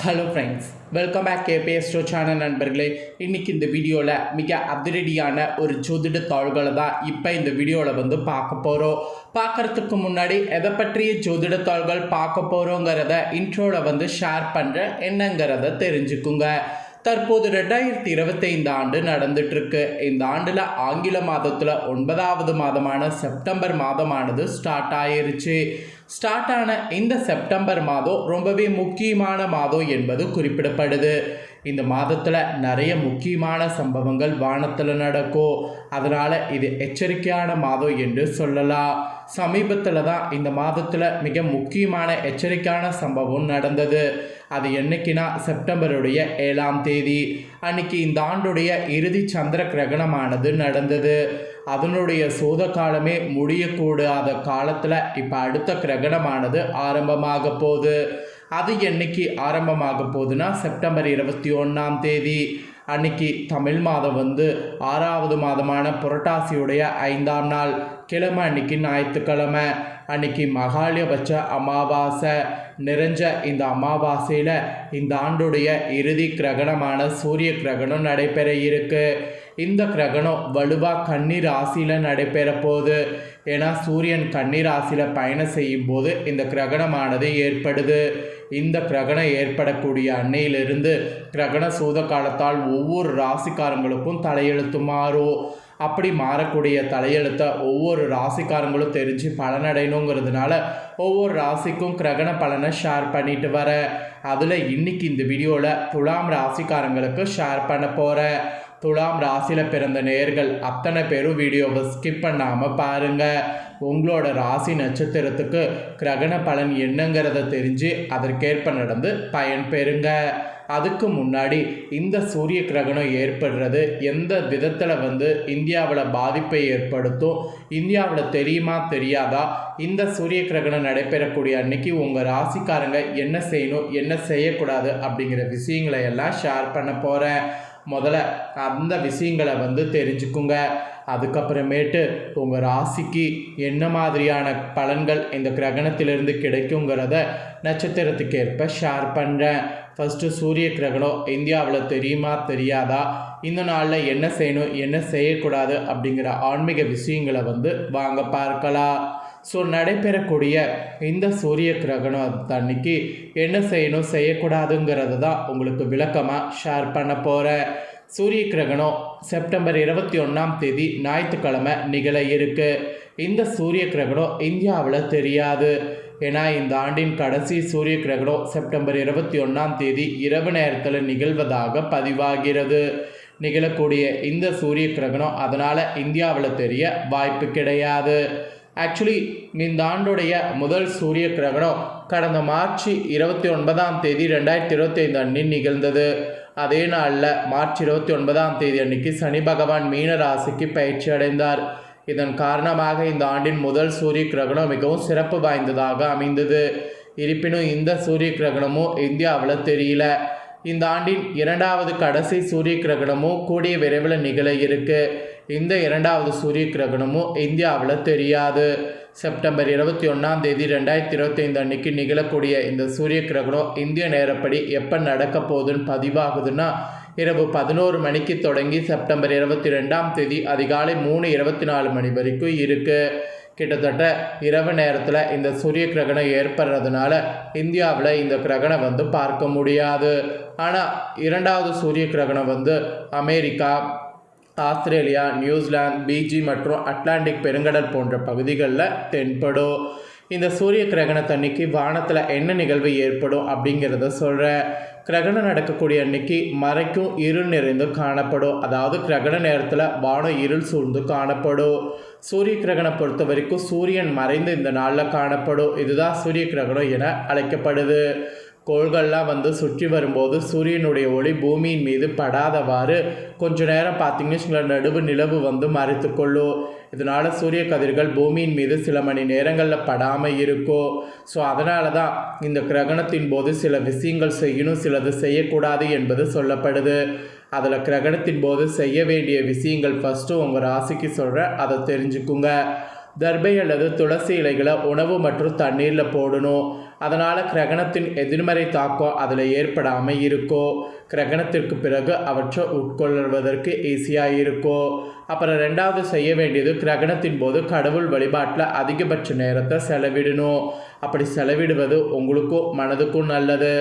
Hello friends welcome back KPS show channel நண்பர்களே. இன்றைக்கி இந்த வீடியோவில் மிக அதிரடியான ஒரு ஜோதிட தாள்களை தான் இப்போ இந்த வீடியோவில் வந்து பார்க்க போகிறோம் பார்க்குறதுக்கு முன்னாடி எதை பற்றிய ஜோதிட தாள்கள் பார்க்க போகிறோங்கிறத இன்ட்ரோவில் வந்து ஷேர் பண்ணுற என்னங்கிறத தெரிஞ்சுக்குங்க. தற்போது ரெண்டாயிரத்தி இருபத்தைந்து ஆண்டு நடந்துட்டு இருக்கு இந்த ஆண்டில் ஆங்கில மாதத்தில் ஒன்பதாவது மாதமான செப்டம்பர் மாதமானது ஸ்டார்ட் ஆயிருச்சு. ஸ்டார்ட் ஆன இந்த செப்டம்பர் மாதம் ரொம்பவே முக்கியமான மாதம் என்பது குறிப்பிடப்படுது. இந்த மாதத்தில் நிறைய முக்கியமான சம்பவங்கள் வானத்தில் நடக்கும். அதனால் இது எச்சரிக்கையான மாதம் என்று சொல்லலாம். சமீபத்தில் தான் இந்த மாதத்தில் மிக முக்கியமான எச்சரிக்கையான சம்பவம் நடந்தது. அது என்னைக்குன்னா செப்டம்பருடைய ஏழாம் தேதி. அன்னைக்கு இந்த ஆண்டுடைய இறுதி சந்திர கிரகணமானது நடந்தது. அதனுடைய சோத காலமே முடியக்கூடாத காலத்தில் இப்போ அடுத்த கிரகணமானது ஆரம்பமாக போகுது. அது என்னைக்கு ஆரம்பமாக போகுதுன்னா செப்டம்பர் இருபத்தி ஒன்றாம் தேதி. அன்னைக்கு தமிழ் மாதம் வந்து ஆறாவது மாதமான புரட்டாசியுடைய ஐந்தாம் நாள். கிழமை அன்னைக்கு ஞாயிற்றுக்கிழமை அன்னைக்கு மகாலயபட்ச அமாவாசை. நிறைஞ்ச இந்த அமாவாசையில் இந்த ஆண்டுடைய இறுதி கிரகணமான சூரிய கிரகணம் நடைபெற இருக்குது இந்த கிரகணம் வலுவாக கன்னி ராசியில் நடைபெற போகுது ஏன்னா சூரியன் கன்னி ராசியில் பயணம் செய்யும் போது இந்த கிரகணமானது ஏற்படுது. இந்த கிரகணம் ஏற்படக்கூடிய அன்னையிலிருந்து கிரகண சூத காலத்தால் ஒவ்வொரு ராசிக்காரங்களுக்கும் தலையெழுத்து மாறும். அப்படி மாறக்கூடிய தலையெழுத்தை ஒவ்வொரு ராசிக்காரங்களும் தெரிஞ்சு பலனடையணுங்கிறதுனால ஒவ்வொரு ராசிக்கும் கிரகண பலனை ஷேர் பண்ணிட்டு வர. அதில் இன்னைக்கு இந்த வீடியோவில் துலாம் ராசிக்காரங்களுக்கு ஷேர் பண்ண போகிறேன் துலாம் ராசியில் பிறந்த நேர்கள் அத்தனை பேரும் வீடியோவை ஸ்கிப் பண்ணாமல் பாருங்கள் உங்களோட ராசி நட்சத்திரத்துக்கு கிரகண பலன் என்னங்கிறத தெரிஞ்சு அதற்கேற்ப நடந்து பயன் பெறுங்க. அதுக்கு முன்னாடி இந்த சூரிய கிரகணம் ஏற்படுறது எந்த விதத்தில் வந்து இந்தியாவில் பாதிப்பை ஏற்படுத்தும் இந்தியாவில் தெரியுமா தெரியாதா? இந்த சூரிய கிரகணம் நடைபெறக்கூடிய அன்னைக்கு உங்கள் ராசிக்காரங்க என்ன செய்யணும் என்ன செய்யக்கூடாது அப்படிங்கிற விஷயங்களை எல்லாம் ஷேர் பண்ண போகிறேன் முதல்ல அந்த விஷயங்களை வந்து தெரிஞ்சுக்குங்க. அதுக்கப்புறமேட்டு உங்கள் ராசிக்கு என்ன மாதிரியான பலன்கள் இந்த கிரகணத்திலிருந்து கிடைக்குங்கிறத நட்சத்திரத்துக்கு ஏற்ப ஷேர் பண்ணுறேன் ஃபஸ்ட்டு சூரிய கிரகணம் இந்தியாவில் தெரியுமா தெரியாதா? இந்த நாளில் என்ன செய்யணும் என்ன செய்யக்கூடாது அப்படிங்கிற ஆன்மீக விஷயங்களை வந்து வாங்க பார்க்கலாம். ஸோ நடைபெறக்கூடிய இந்த சூரிய கிரகணம் அன்னைக்கு என்ன செய்யணும்? செய்யக்கூடாதுங்கிறது தான் உங்களுக்கு விளக்கமாக ஷேர் பண்ண போகிறேன் சூரிய கிரகணம் செப்டம்பர் இருபத்தி ஒன்றாம் தேதி ஞாயிற்றுக்கிழமை நிகழ இருக்கு. இந்த சூரிய கிரகணம் இந்தியாவில் தெரியாது. ஏன்னா இந்த ஆண்டின் கடைசி சூரிய கிரகணம் செப்டம்பர் இருபத்தி ஒன்றாம் தேதி இரவு நேரத்தில் நிகழ்வதாக பதிவாகிறது. நிகழக்கூடிய இந்த சூரிய கிரகணம் அதனால் இந்தியாவில் தெரிய வாய்ப்பு கிடையாது. ஆக்சுவலி இந்த ஆண்டுடைய முதல் சூரிய கிரகணம் கடந்த மார்ச் இருபத்தி ஒன்பதாம் தேதி ரெண்டாயிரத்தி இருபத்தி ஐந்து அன்னில் நிகழ்ந்தது. அதே நாளில் மார்ச் இருபத்தி ஒன்பதாம் தேதி அன்னைக்கு சனி பகவான் மீன ராசிக்கு பயிற்சி அடைந்தார். இதன் காரணமாக இந்த ஆண்டின் முதல் சூரிய கிரகணம் மிகவும் சிறப்பு வாய்ந்ததாக அமைந்தது. இருப்பினும் இந்த சூரிய கிரகணமும் இந்தியாவில் தெரியல. இந்த ஆண்டின் இரண்டாவது கடைசி சூரிய கிரகணமும் கூடிய விரைவில் நிகழ இருக்கு. இந்த இரண்டாவது சூரிய கிரகணமும் இந்தியாவில் தெரியாது. செப்டம்பர் இருபத்தி ஒன்றாம் தேதி ரெண்டாயிரத்தி இருபத்தைந்து அன்னைக்கு நிகழக்கூடிய இந்த சூரிய கிரகணம் இந்திய நேரப்படி எப்போ நடக்க போகுதுன்னு பதிவாகுதுன்னா இரவு பதினோரு மணிக்கு தொடங்கி செப்டம்பர் இருபத்தி ரெண்டாம் தேதி அதிகாலை மூணு இருபத்தி நாலு மணி வரைக்கும் இருக்குது கிட்டத்தட்ட இரவு நேரத்தில் இந்த சூரிய கிரகணம் ஏற்படுறதுனால இந்தியாவில் இந்த கிரகணம் வந்து பார்க்க முடியாது. ஆனால் இரண்டாவது சூரிய கிரகணம் வந்து America Australia New Zealand Fiji மற்றும் அட்லாண்டிக் பெருங்கடல் போன்ற பகுதிகளில் தென்படும். இந்த சூரிய கிரகணத்தன்னைக்கு வானத்தில் என்ன நிகழ்வு ஏற்படும் அப்படிங்கிறத சொல்கிறேன் கிரகணம் நடக்கக்கூடிய அன்னைக்கு மறைக்கும் இருள் நிறைந்து காணப்படும். அதாவது கிரகண நேரத்தில் வானம் இருள் சூழ்ந்து காணப்படும். சூரிய கிரகணம் பொறுத்த வரைக்கும் சூரியன் மறைந்து இந்த நாளில் காணப்படும். இதுதான் சூரிய கிரகணம் என அழைக்கப்படுது. கோள்கள்லாம் வந்து சுற்றி வரும்போது சூரியனுடைய ஒளி பூமியின் மீது படாதவாறு கொஞ்ச நேரம் பார்த்தீங்கன்னா நடுவு நிலவு வந்து மறைத்து கொள்ளும். இதனால் சூரிய கதிர்கள் பூமியின் மீது சில மணி நேரங்களில் படாமல் இருக்கும் ஸோ அதனால தான் இந்த கிரகணத்தின் போது சில விஷயங்கள் செய்யணும் சிலது செய்யக்கூடாது என்பது சொல்லப்படுது. அதில் கிரகணத்தின் போது செய்ய வேண்டிய விஷயங்கள் ஃபஸ்ட்டு உங்கள் ராசிக்கு சொல்கிறேன் அதை தெரிஞ்சுக்குங்க. தர்பை அல்லது துளசி இலைகளை உணவு மற்றும் தண்ணீரில் போடணும். அதனால் கிரகணத்தின் எதிர்மறை தாக்கம் அதில் ஏற்படாமல் இருக்கோ. கிரகணத்திற்கு பிறகு அவற்றை உட்கொள்வதற்கு ஈஸியாக இருக்கோ. அப்புறம் ரெண்டாவது செய்ய வேண்டியது கிரகணத்தின் போது கடவுள் வழிபாட்டில் அதிகபட்ச நேரத்தை செலவிடணும். அப்படி செலவிடுவது உங்களுக்கும் மனதுக்கும் நல்லது.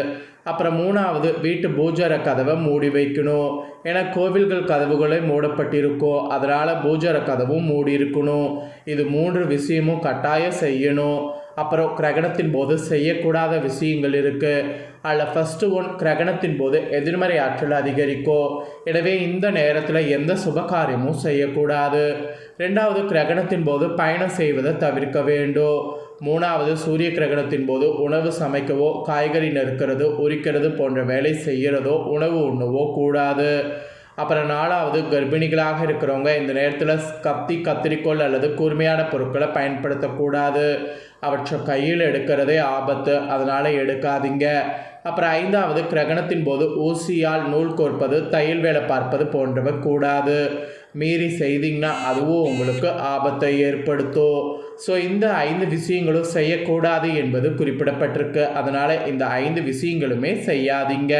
அப்புறம் மூணாவது வீட்டு பூஜார கதவை மூடி வைக்கணும். ஏன்னா கோவில்கள் கதவுகளே மூடப்பட்டிருக்கும் அதனால் பூஜார கதவும் மூடி இருக்கணும் இது மூன்று விஷயமும் கட்டாயம் செய்யணும். அப்புறம் கிரகணத்தின் போது செய்யக்கூடாத விஷயங்கள் இருக்குது அதில் ஃபஸ்ட்டு ஒன் கிரகணத்தின் போது எதிர்மறை ஆற்றல் அதிகரிக்கும் எனவே இந்த நேரத்தில் எந்த சுபகாரியமும் செய்யக்கூடாது. ரெண்டாவது கிரகணத்தின் போது பயணம் செய்வதை தவிர்க்க வேண்டும். மூணாவது சூரிய கிரகணத்தின் போது உணவு சமைக்கவோ காய்கறி நறுக்கிறது உரிக்கிறது போன்ற வேலை செய்கிறதோ உணவு உண்ணவோ கூடாது. அப்புறம் நாலாவது கர்ப்பிணிகளாக இருக்கிறவங்க இந்த நேரத்தில் கத்தி கத்திரிக்கோள் அல்லது கூர்மையான பொருட்களை பயன்படுத்தக்கூடாது. அவற்றை கையில் எடுக்கிறதே ஆபத்து. அதனால் எடுக்காதீங்க. அப்புறம் ஐந்தாவது கிரகணத்தின் போது ஊசியால் நூல் கோர்ப்பது தையல் வேலை பார்ப்பது போன்றவை கூடாது. மீறி செய்தீங்கன்னா அதுவும் உங்களுக்கு ஆபத்தை ஏற்படுத்தும். ஸோ இந்த ஐந்து விஷயங்களும் செய்யக்கூடாது என்பது குறிப்பிடப்பட்டிருக்கு. அதனால் இந்த ஐந்து விஷயங்களுமே செய்யாதீங்க.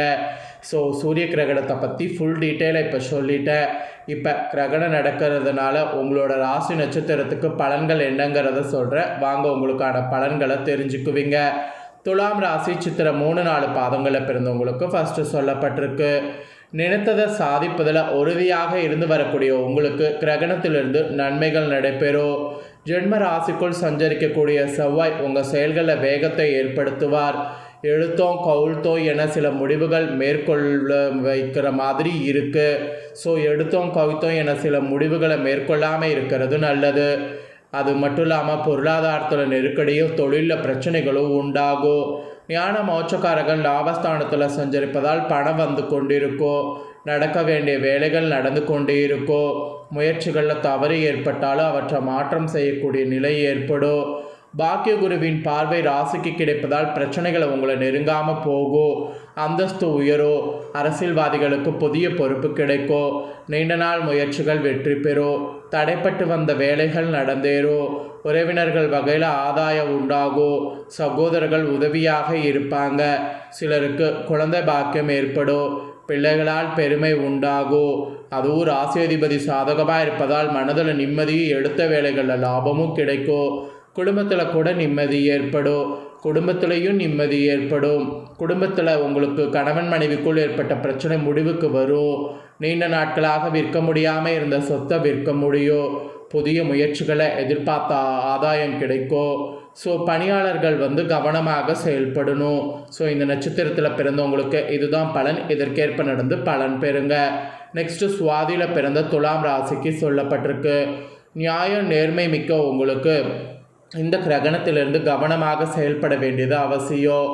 ஸோ சூரிய கிரகணத்தை பற்றி ஃபுல் டீட்டெயிலை இப்போ சொல்லிட்டேன். இப்போ கிரகணம் நடக்கிறதுனால உங்களோட ராசி நட்சத்திரத்துக்கு பலன்கள் என்னங்கிறத சொல்கிறேன் வாங்க உங்களுக்கான பலன்களை தெரிஞ்சுக்குவீங்க. துலாம் ராசி சித்திர மூணு நாலு பாதங்களில் பிறந்தவங்களுக்கு ஃபஸ்ட்டு சொல்லப்பட்டிருக்கு. நினைத்ததை சாதிப்பதில் உறுதியாக இருந்து வரக்கூடிய உங்களுக்கு கிரகணத்திலிருந்து நன்மைகள் நடைபெறும். ஜென்ம ராசிக்குள் சஞ்சரிக்கக்கூடிய செவ்வாய் உங்கள் செயல்களில் வேகத்தை ஏற்படுத்துவார். எழுத்தோம் கவுழ்த்தோம் என சில முடிவுகள் மேற்கொள்ள வைக்கிற மாதிரி இருக்குது ஸோ எடுத்தோம் கவித்தோம் என சில முடிவுகளை மேற்கொள்ளாமல் இருக்கிறது நல்லது. அது மட்டும் இல்லாமல் பொருளாதாரத்தில் நெருக்கடியும் தொழிலில் பிரச்சனைகளும் உண்டாகும் ஞான மோட்சக்காரர்கள் லாபஸ்தானத்தில் சஞ்சரிப்பதால் பணம் வந்து கொண்டிருக்கும் நடக்க வேண்டிய வேலைகள் நடந்து கொண்டே இருக்கும் முயற்சிகளில் தவறு ஏற்பட்டாலும் அவற்றை மாற்றம் செய்யக்கூடிய நிலை ஏற்படும். பாக்கிய குருவின் பார்வை ராசிக்கு கிடைப்பதால் பிரச்சனைகளை உங்களை நெருங்காமல் போகும் அந்தஸ்து உயரும் அரசியல்வாதிகளுக்கு புதிய பொறுப்பு கிடைக்கும் நீண்ட நாள் முயற்சிகள் வெற்றி பெறும் தடைப்பட்டு வந்த வேலைகள் நடந்தேறும் உறவினர்கள் வகையில் ஆதாயம் உண்டாகும் சகோதரர்கள் உதவியாக இருப்பாங்க. சிலருக்கு குழந்தை பாக்கியம் ஏற்படும் பிள்ளைகளால் பெருமை உண்டாகும் அதுவும் ராசியாதிபதி சாதகமாக இருப்பதால் மனதில் நிம்மதியும் எடுத்த வேலைகளில் லாபமும் கிடைக்கும் குடும்பத்தில் கூட நிம்மதி ஏற்படும். குடும்பத்திலையும் நிம்மதி ஏற்படும். குடும்பத்தில் உங்களுக்கு கணவன் மனைவிக்குள் ஏற்பட்ட பிரச்சனை முடிவுக்கு வரும். நீண்ட நாட்களாக விற்க முடியாமல் இருந்த சொத்தை விற்க முடியும். புதிய முயற்சிகளை எதிர்பார்த்த ஆதாயம் கிடைக்கும். ஸோ பணியாளர்கள் வந்து கவனமாக செயல்படணும். ஸோ இந்த நட்சத்திரத்தில் பிறந்தவங்களுக்கு இதுதான் பலன். இதற்கேற்ப நடந்து பலன் பெறுங்க. நெக்ஸ்ட்டு சுவாதியில் பிறந்த துலாம் ராசிக்கு சொல்லப்பட்டிருக்கு. நியாயம் நேர்மை மிக்க உங்களுக்கு. இந்த கிரகணத்திலிருந்து கவனமாக செயல்பட வேண்டியது அவசியம்.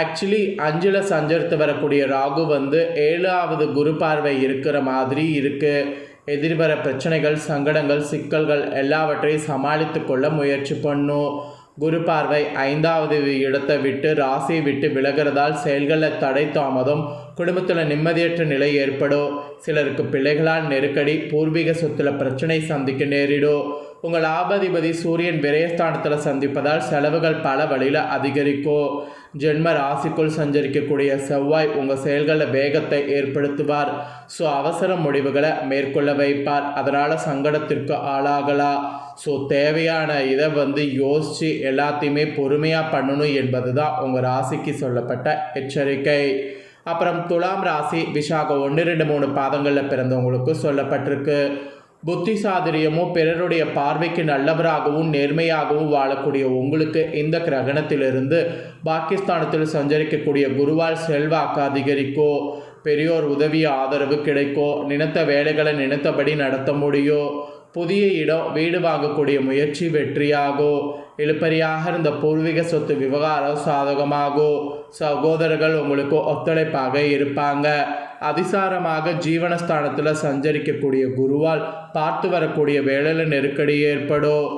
ஆக்சுவலி அஞ்சில் சஞ்சரித்து வரக்கூடிய ராகு வந்து ஏழாவது குரு பார்வை இருக்கிற மாதிரி இருக்குது எதிர்வர பிரச்சனைகள் சங்கடங்கள் சிக்கல்கள் எல்லாவற்றையும் சமாளித்து கொள்ள முயற்சி பண்ணும் குரு பார்வை ஐந்தாவது இடத்தை விட்டு ராசியை விட்டு விலகிறதால் செயல்களில் தடை தாமதம் குடும்பத்தில் நிம்மதியற்ற நிலை ஏற்படும். சிலருக்கு பிள்ளைகளால் நெருக்கடி பூர்வீக சொத்தில் பிரச்சனை சந்திக்க நேரிடும். உங்கள் ஆபதிபதி சூரியன் விரயஸ்தானத்தில் சந்திப்பதால் செலவுகள் பல வழியில் அதிகரிக்கும் ஜென்ம ராசிக்குள் சஞ்சரிக்கக்கூடிய செவ்வாய் உங்கள் செயல்களில் வேகத்தை ஏற்படுத்துவார். ஸோ அவசர முடிவுகளை மேற்கொள்ள வைப்பார். அதனால் சங்கடத்திற்கு ஆளாகலாம் ஸோ தேவையான இதை வந்து யோசித்து எல்லாத்தையுமே பொறுமையாக பண்ணணும் என்பது தான் உங்கள் ராசிக்கு சொல்லப்பட்ட எச்சரிக்கை. அப்புறம் துலாம் ராசி விஷாக ஒன்று ரெண்டு மூணு பாதங்களில் பிறந்தவங்களுக்கு சொல்லப்பட்டிருக்கு. புத்தி சாதுரியமும் பிறருடைய பார்வைக்கு நல்லவராகவும் நேர்மையாகவும் வாழக்கூடிய உங்களுக்கு இந்த கிரகணத்திலிருந்து பாகிஸ்தானத்தில் சஞ்சரிக்கக்கூடிய குருவால் செல்வாக்கு அதிகரிக்கோ பெரியோர் உதவி ஆதரவு கிடைக்கோ நினைத்த வேலைகளை நினைத்தபடி நடத்த முடியும் புதிய இடம் வீடு வாங்கக்கூடிய முயற்சி வெற்றியாகும் இழுப்பறியாக இருந்த பூர்வீக சொத்து விவகாரம் சாதகமாகும் சகோதரர்கள் உங்களுக்கு ஒத்துழைப்பாக இருப்பாங்க. அதிசாரமாக ஜீவனஸ்தானத்தில் சஞ்சரிக்கக்கூடிய குருவால் பார்த்து வரக்கூடிய வேலையில் நெருக்கடி ஏற்படும்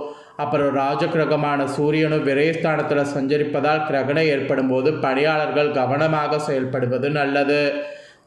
அப்புறம் ராஜகிரகமான சூரியனும் விரயஸ்தானத்தில் சஞ்சரிப்பதால் கிரகணம் ஏற்படும் போது பணியாளர்கள் கவனமாக செயல்படுவது நல்லது.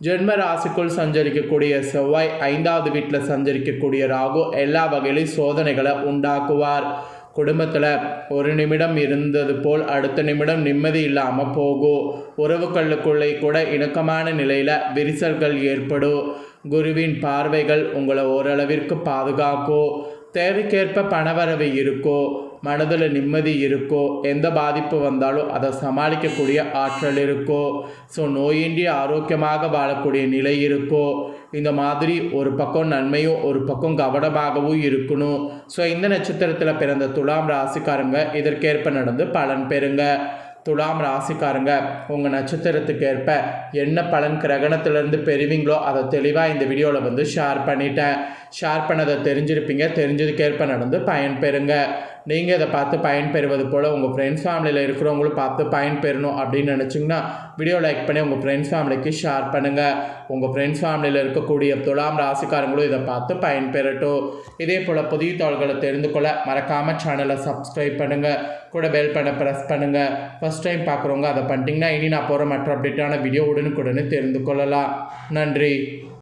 ஜென்ம ராசிக்குள் சஞ்சரிக்கக்கூடிய செவ்வாய் ஐந்தாவது வீட்டில் சஞ்சரிக்கக்கூடிய ராகு எல்லா வகையிலும் சோதனைகளை உண்டாக்குவார். குடும்பத்தில் ஒரு நிமிடம் இருந்தது போல் அடுத்த நிமிடம் நிம்மதி இல்லாமல் போகும் உறவுகளுக்குள்ளே கூட இணக்கமான நிலையில் விரிசல்கள் ஏற்படும். குருவின் பார்வைகள் உங்களை ஓரளவிற்கு பாதுகாக்கும். தேவைக்கேற்ப பணவரவு இருக்கோ மனதில் நிம்மதி இருக்கோ எந்த பாதிப்பு வந்தாலும் அதை சமாளிக்கக்கூடிய ஆற்றல் இருக்கோ ஸோ நோயின்றி ஆரோக்கியமாக வாழக்கூடிய நிலை இருக்கோ இந்த மாதிரி ஒரு பக்கம் நன்மையும் ஒரு பக்கம் கவனமாகவும் இருக்கணும். ஸோ இந்த நட்சத்திரத்தில் பிறந்த துலாம் ராசிக்காரங்க இதற்கேற்ப நடந்து பலன் பெறுங்க. துலாம் ராசிக்காரங்க உங்கள் நட்சத்திரத்துக்கு ஏற்ப என்ன பலன் கிரகணத்திலேருந்து பெறுவீங்களோ அதை தெளிவாக இந்த வீடியோவில் வந்து ஷேர் பண்ணிட்டேன். ஷேர் பண்ணதை தெரிஞ்சிருப்பீங்க. தெரிஞ்சதுக்கேற்ப நடந்து பயன் பெறுங்க. நீங்கள் இதை பார்த்து பயன்பெறுவது போல் உங்கள் ஃப்ரெண்ட்ஸ் ஃபேமிலியில் இருக்கிறவங்களும் பார்த்து பயன் பெறணும் அப்படின்னு நினச்சிங்கன்னா வீடியோ லைக் பண்ணி உங்கள் ஃப்ரெண்ட்ஸ் ஃபேமிலிக்கு ஷேர் பண்ணுங்கள் உங்கள் ஃப்ரெண்ட்ஸ் ஃபேமிலியில் இருக்கக்கூடிய துலாம் ராசிக்காரங்களும் இதை பார்த்து பயன் பெறட்டும். இதே போல் புதிய தாள்களை தெரிந்து கொள்ள மறக்காமல் சேனலை சப்ஸ்கிரைப் பண்ணுங்கள் கூட பெல் பண்ண ப்ரெஸ் பண்ணுங்கள் ஃபஸ்ட் டைம் பார்க்குறவங்க அதை பண்ணிட்டீங்கன்னா இனி நான் போகிற மற்ற அப்டேட்டான வீடியோ உடனுக்குடனே தெரிந்து கொள்ளலாம். நன்றி.